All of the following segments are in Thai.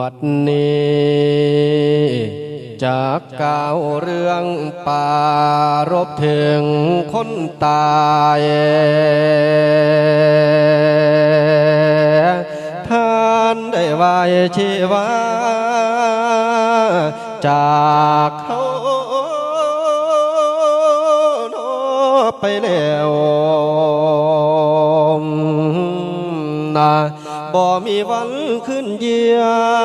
วัดนี้จากกล่าวเรื่องป่ารบถึงคนตายท่านได้ไวชีวาจากเขาโนไปแล้ว บ่มีวันขึ้นเยี่ย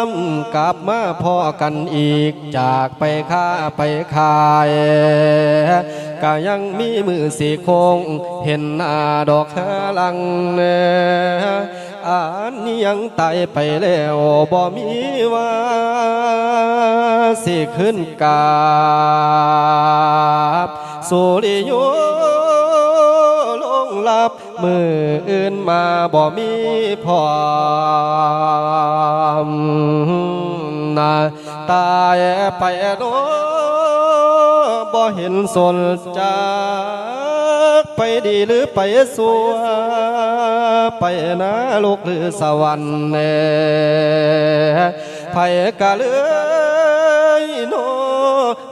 ม กลับมาพ่อกันอีก จากไปค้าไปขายก็ยังมีมือสีคง เห็นหน้าดอกหาลังเนอันนี้ยังตายไปแล้วบ่มีว่าสิขึ้นกาบสุริโยลงลับมือ อื่นมาบ่มีพร้อมนาตายไปโนบ่เห็นสนจากไปดีหรือไปสัวไปนะลูกหรือสวรรค์แน่ไผกะเลยโน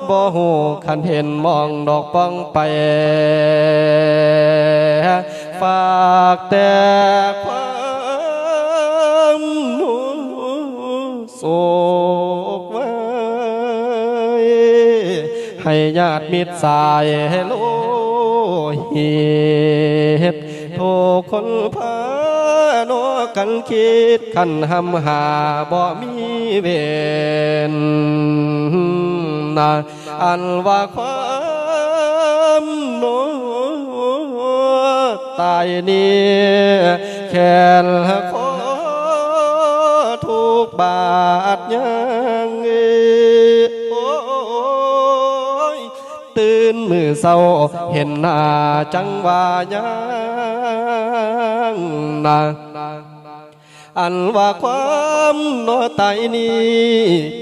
บ่หูคันเห็นมองดอกป้องไป ฝากแต่ความโศกไว้ ให้ญาติมิตรสายโลหิตโทคนพาโนกันคิดขันหำหาบ่มีเวนนะอันว่าความ ตายนี้แค่ขอทุกบาทยังงี้ตื่นมือเศร้าเห็นหน้าจังว่ายังนา อันว่าความนอตายนี้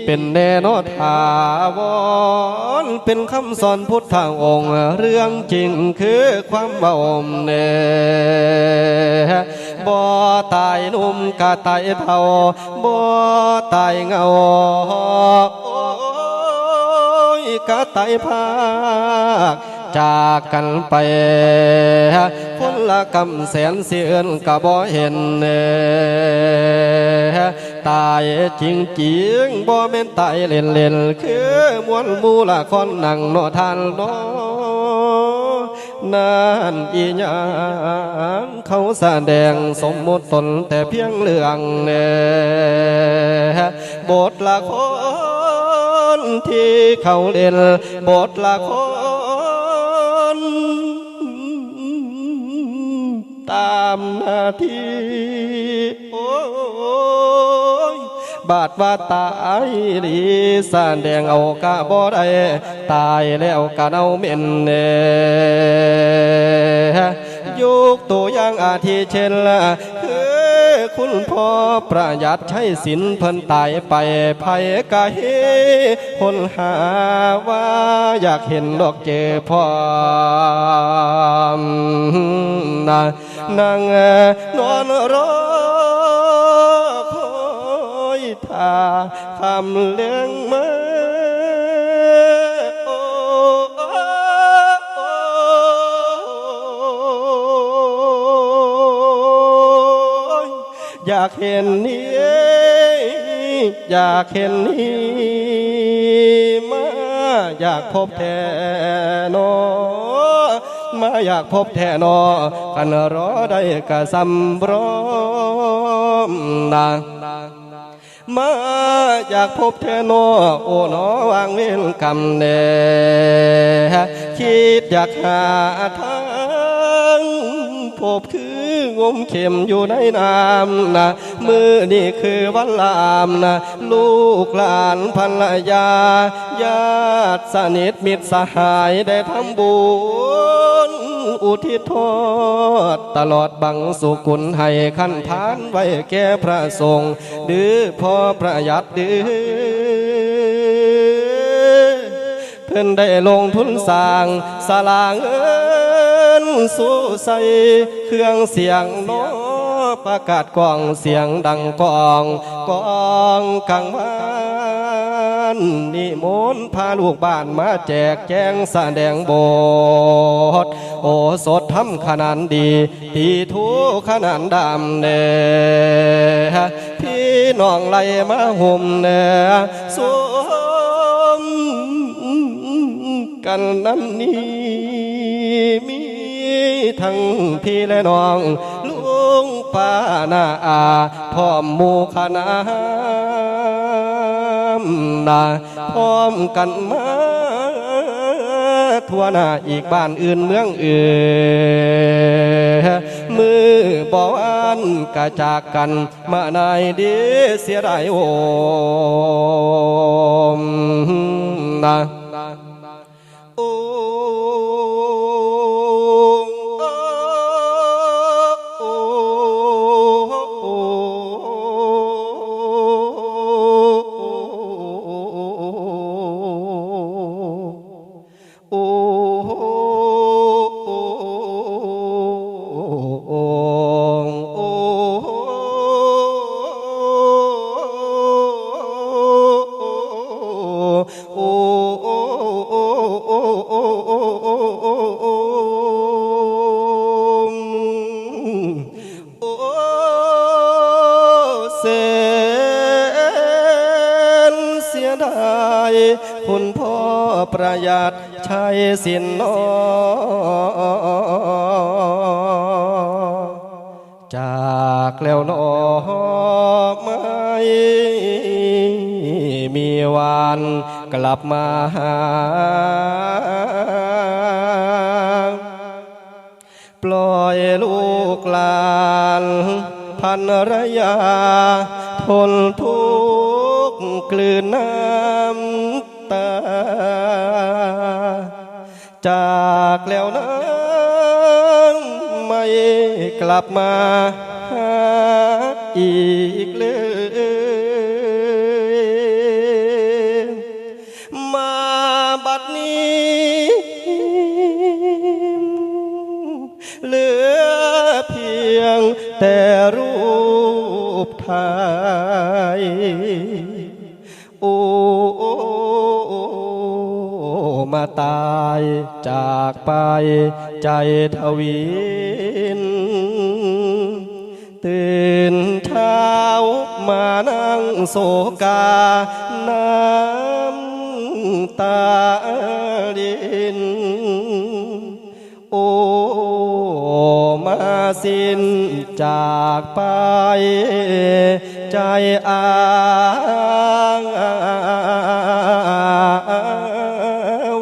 เป็นแน่นอถาวรเป็นคำสอนพุทธองค์ เรื่องจริงคือความบ่อมเนบ่ตายนุ่มกะตายเท่าบ่ตายเงายกะไตภาค จากกันไปคนละกำแสนเสียนกะบ่เห็นเน่ตายจริงจริงบ่แม่นตายเล่นเล่นคือมวลมูละคนนั่งโนทานโนนั่นอีหยังเขาแสดงสมมติตนแต่เพียงเรื่องเน่บทละคนที่เขาเล่นบทละคร ตามหน้าที่โอ้ยบาดว่าตายดีสานแดงเอากะบ่ได้ตายแล้วกะเอาเม่นเน่ยุกตัวอย่างอาทิเช่นละคือ คุณพ่อประหยัดใช้สินเพิ่นตายไปภัยกะเฮคนหาว่าอยากเห็นดอกเจอพ่อนะนางนอนรอคอยท่าคำเลี้ยง อยากเห็นนี้อยากเห็นนี้มาอยากพบแทนอมาอยากพบแทนอกันรอได้กะสำรอมนามาอยากพบเธอโนโอ้หนอวางเว้นกำเนคิดอยากหาทางพบคือ งมเข็มอยู่ในน้ำนะมือนี่คือวันลามนะลูกหลานภรรยา ญาติสนิทมิตรสหายได้ทำบุญอุทิศโทษตลอดบังสุกุลให้ขั้นทานไว้แก่พระสงฆ์ดื้อพอประหยัดดื้อเพิ่นได้ลงทุนสร้างสลางเอิ นสู่ใส่เครื่องเสียงโนประกาศกล่องเสียงดังกองกองกังวานนิมนต์พาลูกบ้านมาแจกแจงแสดงบทโอสดทำขนาดดีตีทูขนาดดำเนพี่น้องไหลมาห่มเนสวมกันนั้นนี้มี ทั้งพี่และน้อง ลุงป้านาอาพร้อมหมู่คณะนาพร้อมกันมาทั่วหน้าอีกบ้านอื่นเมืองอื่นมือบอวันกะจากกันมาในดีเสียดายโอมนะ ปล่อยลูกหลานพันรยา ทนทุกข์กลืนน้ำตา จากแล้วนั้นไม่กลับมาหาอีกเลยายโอ้มาตายจากไปใจทวินตื่นเช้ามานั่งโศกา น้ำตาดินโอ้ สิ้นจากไป ใจอาง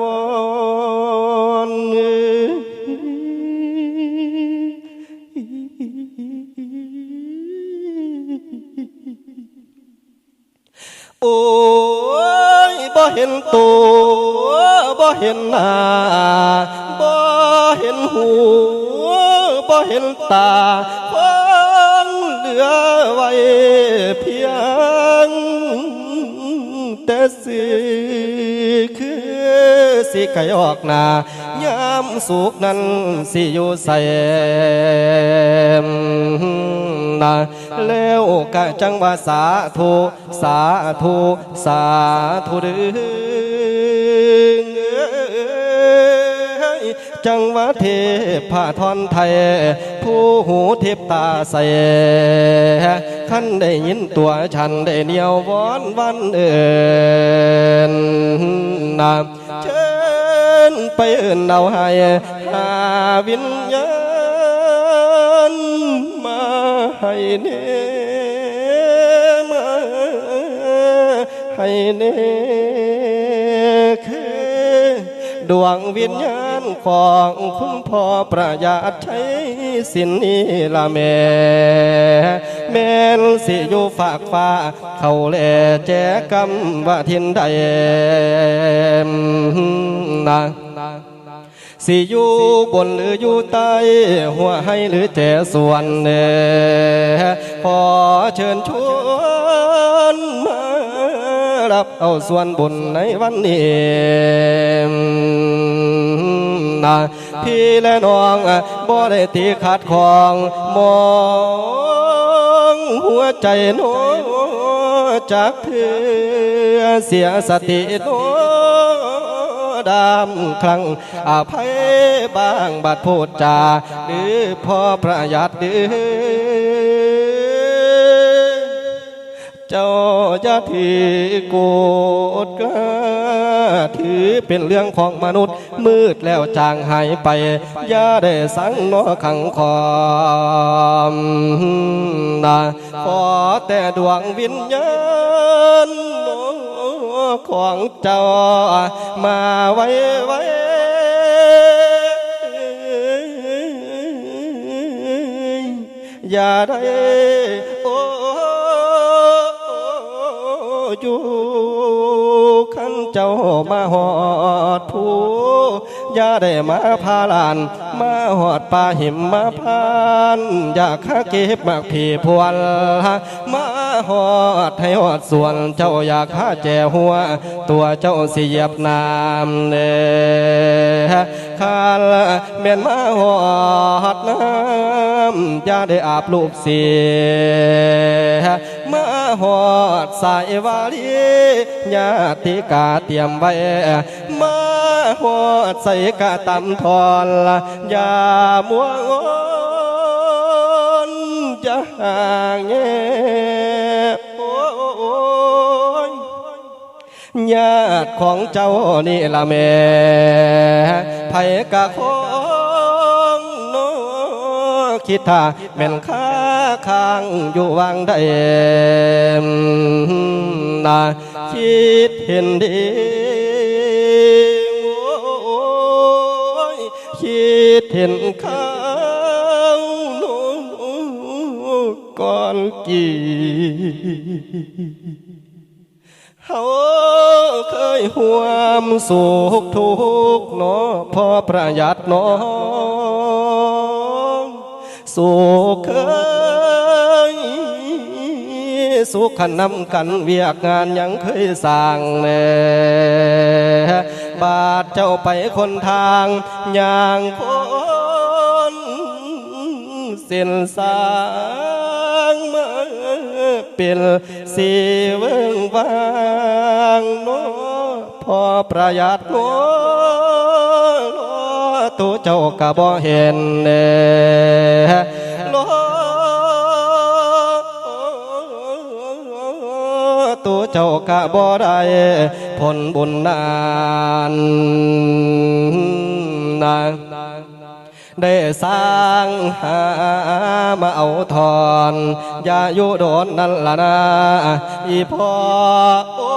วรณ์โอ้ยบ่เห็นตัวบ่เห็นหน้าบ่เห็นหู เห็นตาคงเหลือไว้เพียง แต่สิคือสิไก่ออกนายามสุกนั้นสิอยู่ใส่นาแล้วกะจังว่าสาธุสาธุสาธุเดือ จังหวะเทพาทอนไทย ผู้หูเทพตาใสขั้นได้ยินตัวฉันได้เหนียววอนวันเอินนาเชิญไปเอินเอาให้หาวิญญาณมาให้เนมาให้เนคือดวงวิญญาณ ของคุณพ่อประหยัดใช้สินนี้ละแม่แม่นสิอยู่ฝากฟ้า เขาแลแจกำว่าทินใดนะสิอยู่บนหรืออยู่ใต้หัวให้หรือแจส่วนเนขอเชิญชวนมารับเอาส่วนบุญในวันนี้ นะพี่และน้องบ่ได้ตีขัดของมองหัวใจน้องจากเพื่อเสียสติโนดามครั้งอภัยบางบัดพูดจาหรือพอประหยัดดื้อ จ้าจะถือโกดกล้าถือเป็นเรื่องของมนุษย์ มืดแล้วจางหายไปอย่าได้สังนอขังความนะขอแต่ดวงวิญญาณของเจ้ามาไว้ไว้อย่าได้ อยู่ขันเจ้ามาหอดผู้อย่าได้มาพาลาน มาหอดป่าหิมมาพานอยากหาเก็บมากผีพวนมาหอดให้หอดส่วนเจ้าอยากหาแจหัว ตัวเจ้าสิเหยียบน้ำเน่คาลเมียนมาหอดน้ำอย่าได้อาบลูบเสียมา หอดสายวาลีญาติกาเตรียมไว้มาหอดใส่กะตำทอนอย่ามัวงอนจะห่างแงโอ้ยญาติของเจ้านี่ละแม่ไผกะของโนคิดถ้าแม่นค้า ค้างอยู่วังใดนะคิดเห็นดีโอ้คิดเห็นข้างโน้ก่อนกี่เขาเคยห่วมสุขทุกเนาะพอประหยัดเนาะสุขเคย สุขขันนำกันเวียกงานยังเคยสร้างแน่บาดเจ้าไปคนทางอย่างคนเส้นสางมาเป็นสีเวิงวางโนพอประหยัดโนตัวเจ้าก็บ่เห็นเน่ ตัวเจ้าก็บ่ได้ผลบุญนานนานได้สร้างหามาเอาทอนอย่าอยู่โดนนั่นละนะอีพ่อโอ้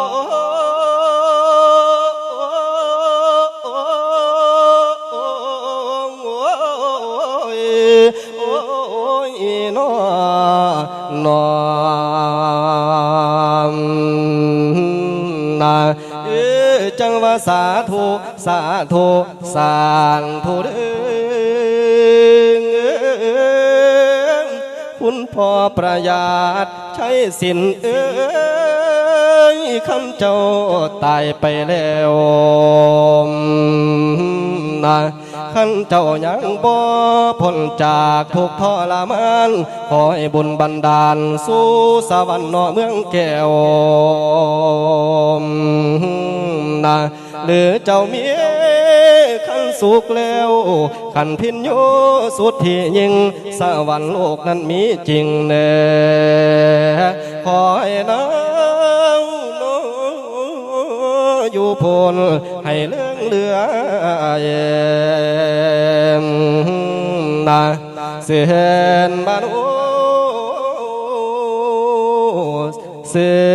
ยโอ้ยนอนอน จังว่าสาธุสาธุสานธุเด้อคุณพ่อประหยัดใช้สินเอ้ยคำเจ้าตายไปแล้วนะขันเจ้ายังบ่พ้นจากทุกทรมานขอให้บุญบันดาล สู่สวรรค์นอเมืองแก้ว นะหรือเจ้าเมียขันสุขแล้วขันพินโยสุดที่ยิ่งสวรรค์โลกนั้นมีจริงเน่ขอให้น้ำโนอยู่พลให้เลื่องเลือเย็นนะเสียนบ้านโอเสีย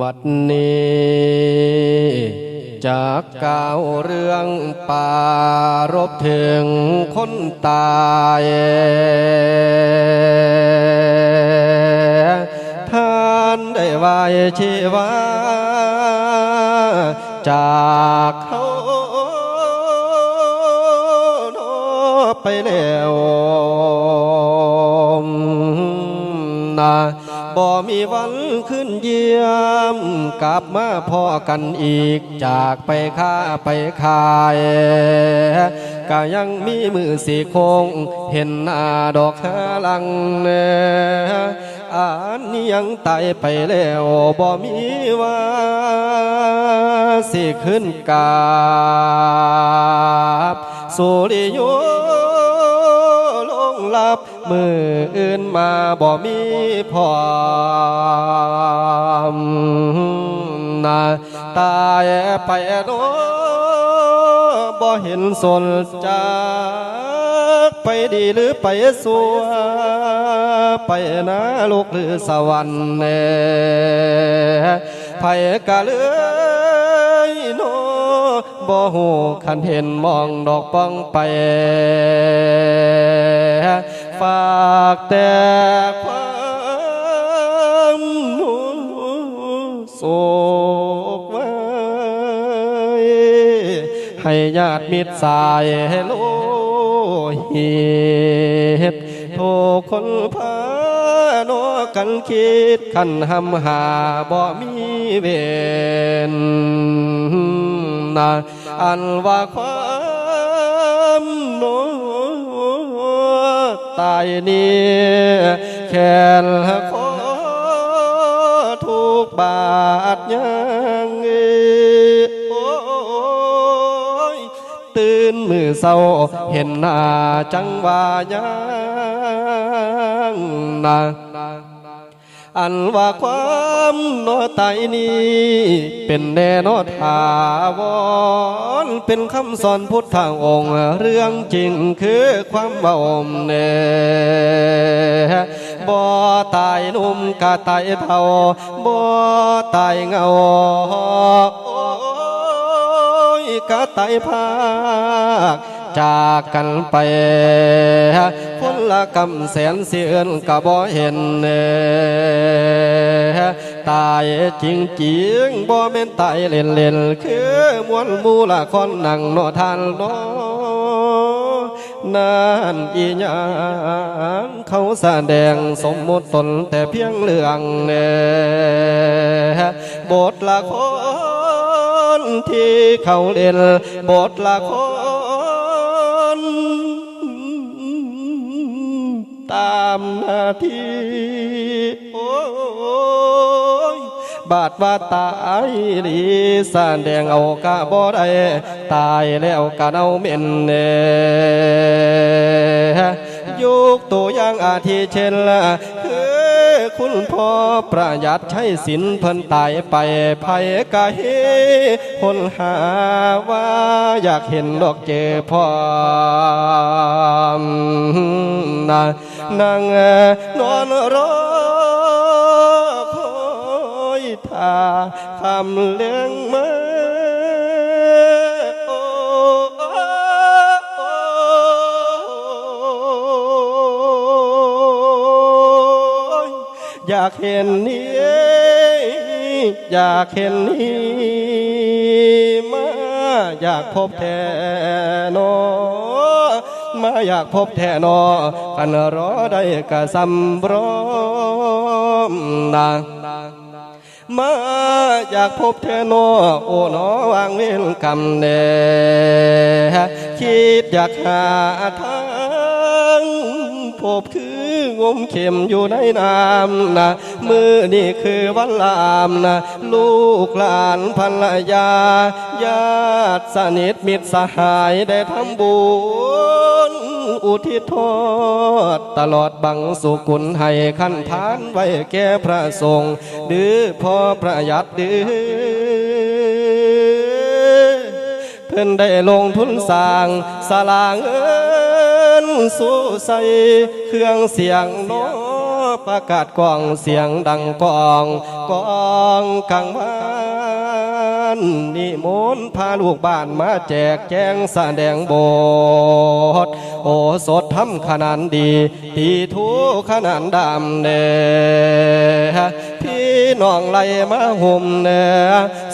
วัดนี้จากกล่าวเรื่องป่ารบถึงคนตายท่านได้ไว้ชีวาจากเขาโนไปแล้ว บ่มีวันขึ้นเยี่ยม กลับมาพ่อกันอีก จากไปค้าไปขายก็ยังมีมือสีคง เห็นหน้าดอกหาลังเนอันนี้ยังตายไปแล้วบ่มีว่าสิขึ้นกาบสุริโยลงลับ มืออื่นมาบ่มีพร้อมนาตายไปโนบ่เห็นสนจากไปดีหรือไปสัวไปนะลูกหรือสวรรค์แน่ไผกะเลยโนบ่หูคันเห็นมองดอกป้องไป ฝากแต่ความโศกไว้ ให้ญาติมิตรสายโลหิตโทคนพาโนกันคิดขันหำหาบ่มีเวนนะอันว่าความ ตายนี้แค่ขอทุกบาทยังงี้ตื่นมือเศร้าเห็นหน้าจังว่ายังนา อันว่าความนอตายนี้ เป็นแน่นอถาวรเป็นคำสอนพุทธองค์ เรื่องจริงคือความบ่อมเนบ่ตายนุ่มกะตายเท่าบ่ตายเงายกะไตภาค จากกันไปคนละกำแสนเสียนกะบ่เห็นเน่ตายจริงจริงบ่แม่นตายเล่นเล่นคือมวลมูละคนนั่งโนทานโนนานอีหยังเขาแสดงสมมติตนแต่เพียงเรื่องเน่บทละคนที่เขาเล่นบทละคร ตามหน้าที่โอ้ยบาดว่าตายดีสานแดงเอากะบ่ได้ตายแล้วกะเอาเม่นเน่ยกตัวอย่างอาทิเช่นละคือคุณพ่อประหยัดใช้สินเพิ่นตายไปภัยกะเฮคนหาว่าอยากเห็นดอกเจอพ่อ นะนางนอนรอคอยท่าคำเลี้ยงมาโอ้อยากเห็นนี้อยากเห็นนี้มาอยากพบแทนอมาอยากพบแทนอ ขันรอได้กะสำรอมนางมาอยากพบเธอโนโอ้นอวางเวรกำเนคิดอยากหาทางพบคือ งมเข็มอยู่ในน้ำนะมือนี่คือวันลามนะลูกหลานภรรยา ญาติสนิทมิตรสหายได้ทำบุญอุทิศโทษตลอดบังสุกุลให้ขั้นทานไว้แก่พระสงฆ์ดื้อพอประหยัดดื้อเพิ่นได้ลงทุนสร้างสลางเอิ นสู่ใส่เครื่องเสียงโนประกาศกล่องเสียงดังกองกองกังวานนิมนต์พาลูกบ้านมาแจกแจงแสดงบทโอสดทำขนาดดีตีทูขนาดดำเนพี่น้องไหลมาห่มเน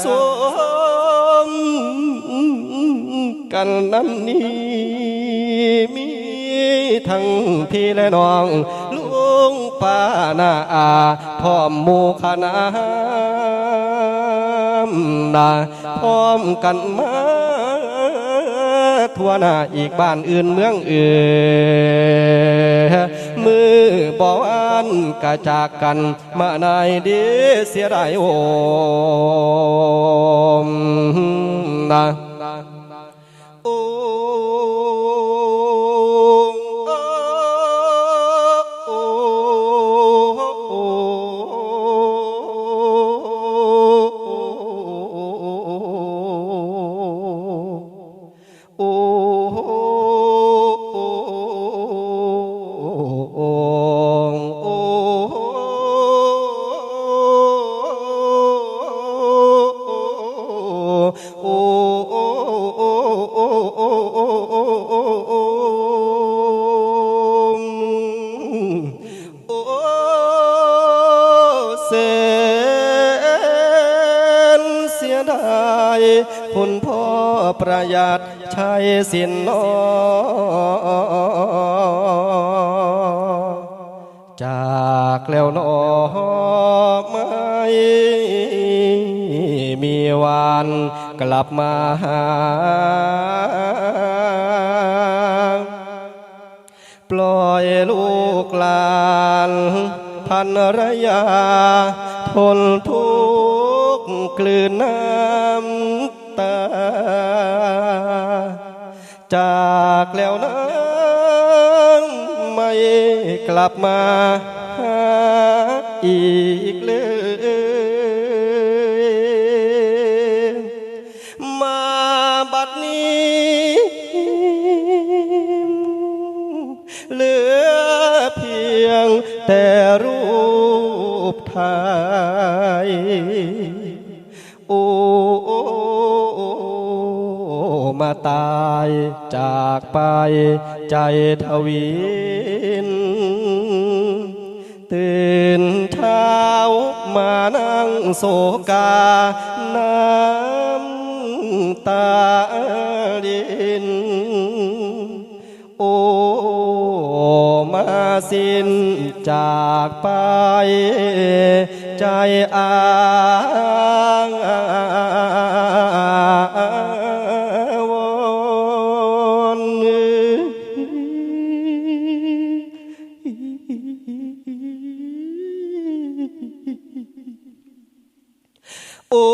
สวมกันนั้นนี้มี ทั้งพี่และน้อง ลุงป้านาอาพร้อมหมู่คณะนาพร้อมกันมาทั่วหน้าอีกบ้านอื่นเมืองอื่นมือบ่อวานกะจากกันมาในเดีเสียดายโอมนะ ปล่อยลูกหลานพันรยา ทนทุกข์กลืนน้ำตา จากแล้วนั้นไม่กลับมาหาอีกเลยายโอ้มาตายจากไปใจทวินตื่นเช้ามานั่งโศกา น้ำตาดินโอ้ สิ้นจากไป ใจอางวรณ์โอ้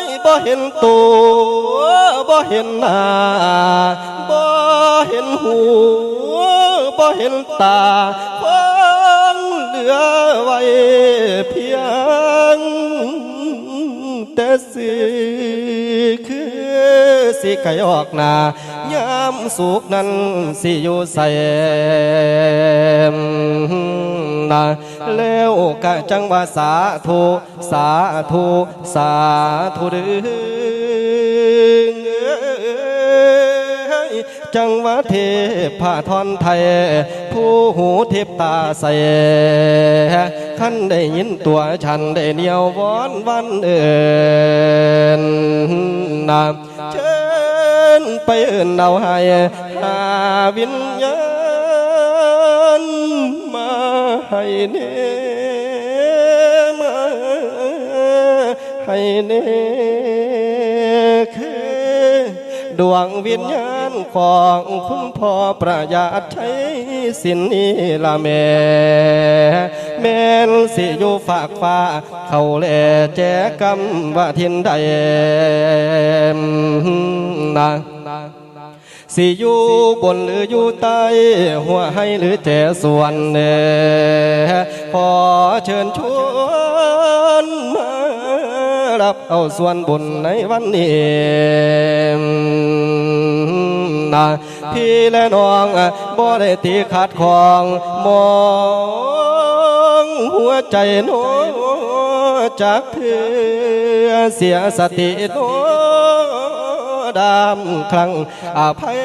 ยบ่เห็นตัวบ่เห็นหน้าบ่เห็นหู เห็นตาคงเหลือไว้เพียง แต่สิคือสิไก่ออกหนายามสุกนั้นสิอยู่ใส่นะแล้วกะจังว่าสาธุสาธุสาธุเดือ จังหวะเทพาทอนไทย ผู้หูเทพตาใสขั้นได้ยินตัวฉันได้เหนียววอนวันเอินนาเชิญไปเอินเอาให้หาวิญญาณมาให้เนมาให้เนคือดวงวิญญาณ ของคุณพ่อประหยัดใช้สินนี้ละแม่แม่นสิอยู่ฝากฟ้า เขาแลแจกำว่าทินใดนะสิอยู่บนหรืออยู่ใต้หัวให้หรือแจส่วนเนขอเชิญชวนมารับเอาส่วนบุญในวันนี้ นะพี่และน้องบ่ได้ตีขาดของมองหัวใจน้องจากเพื่อเสียสติน้องดำครั้งอภัย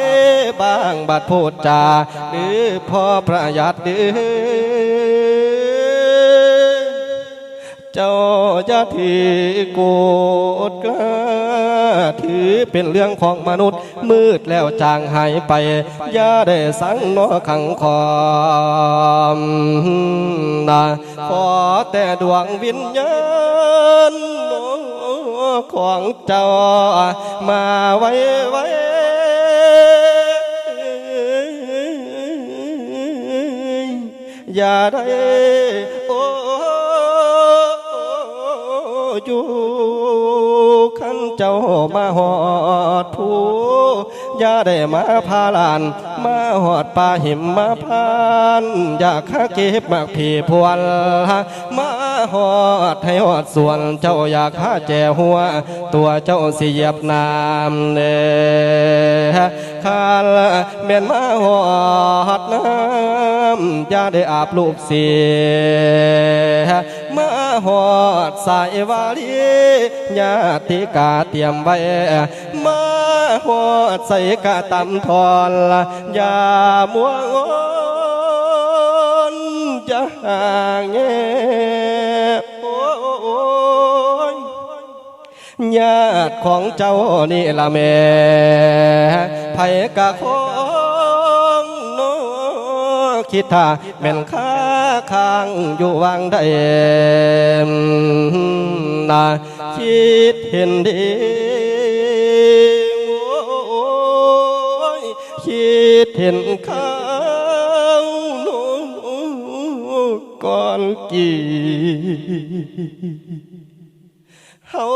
บางบัดพูดจาหรือพอประหยัดดื้อ จ้าอย่าถือโกรธกล้าถือเป็นเรื่องของมนุษย์ มืดแล้วจางหายไปอย่าได้สังนอขังคอมนะขอแต่ดวงวิญญาณของเจ้ามาไว้ไว้อย่าได้ อยู่ขันเจ้ามาหอดผู้อย่าได้มาพาลาน มาหอดป่าหิมมาพานอยากหาเก็บมากผีพวนมาหอดให้หอดส่วนเจ้าอยากหาแจหัว ตัวเจ้าสิเหยียบน้ำเน่คาลเมียนมาหอดน้ำอย่าได้อาบลูบเสีย มาหอดสายวาลีญาติกาเตรียมไว้มาหอดใส่กะตำทอนอย่ามัวงอนจะห่างแงโอ้ญาติของเจ้านี่ละแม่ไผกะของโนคิดถ้าแม่นค้าางอยู่วางได้นาคิดเห็นดีโอ้คิดเห็นข้าวโนก่อนกี่เขา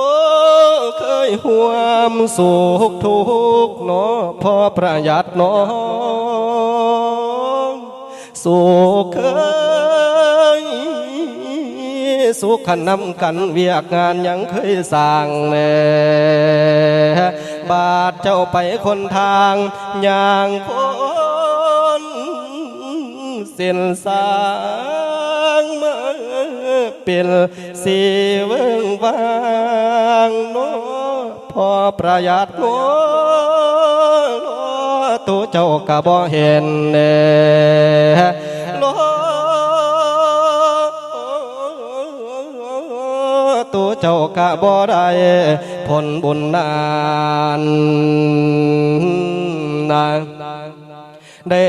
เคยห่วมสุขทุกเนาะพอประหยัดเนาะสุขเคย สุขขันนำกันเวียกงานยังเคยสร้างแน่บาดเจ้าไปคนทางอย่างคนเส้นสางมาเป็นสีเวิงวางโนพอประหยัดโนตัวเจ้าก็บ่เห็นเน่ เจ้ากะบ่ได้ผลบุญนานนานได้